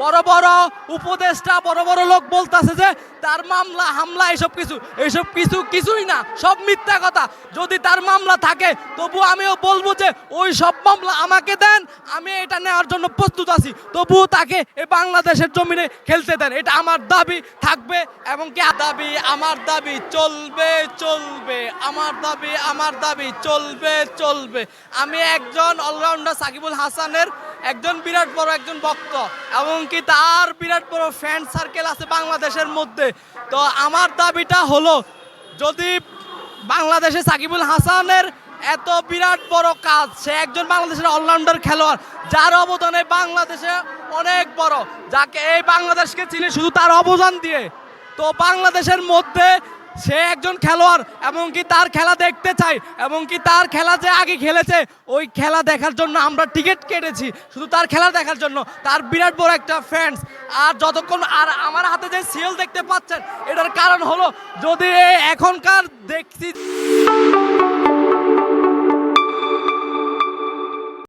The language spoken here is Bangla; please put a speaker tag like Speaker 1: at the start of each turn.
Speaker 1: বড় বড় উপদেষ্টা, বড় বড় লোক বলতেছে যে, তার মামলা, হামলা, এসব কিছু এসব কিছু, কিছুই না, সব মিথ্যা কথা। যদি তার মামলা থাকে, তবু আমিও বলব যে, ওই সব মামলা আমাকে দেন, আমি এটা নেওয়ার জন্য প্রস্তুত আছি। তবুও তাকে এই বাংলাদেশের জমিনে খেলতে দেন। এটা আমার দাবি, থাকবে, এবং কি? দাবি, আমার দাবি চলবে চলবে। আমার দাবি আমার দাবি চলবে চলবে। আমি একজন অলরাউন্ডার সাকিবুল হাসানের একজন বিরাট বড়, একজন ভক্ত, এমনকি তার বিরাট বড় ফ্যান সার্কেল আছে বাংলাদেশের মধ্যে। তো আমার দাবিটা হলো, যদি বাংলাদেশে সাকিবুল হাসানের এত বিরাট বড় কাজ, সে একজন বাংলাদেশের অলরাউন্ডার খেলোয়াড়, যার অবদানে বাংলাদেশে অনেক বড়, যাকে এই বাংলাদেশকে চিনে শুধু তার অবদান দিয়ে, তো বাংলাদেশের মধ্যে সে একজন খেলোয়াড়, এবং কি তার খেলা দেখতে চাই এবং কি তার খেলা যে আগে খেলেছে, ওই খেলা দেখার জন্য আমরা টিকিট কেটেছি। শুধু তার খেলা দেখার জন্য, তার বিরাট বড় একটা ফ্যান্স আর যতক্ষণ, আর আমার হাতে যে সিএল দেখতে পাচ্ছেন, এটার কারণ হলো, যদি এখনকার দেখছি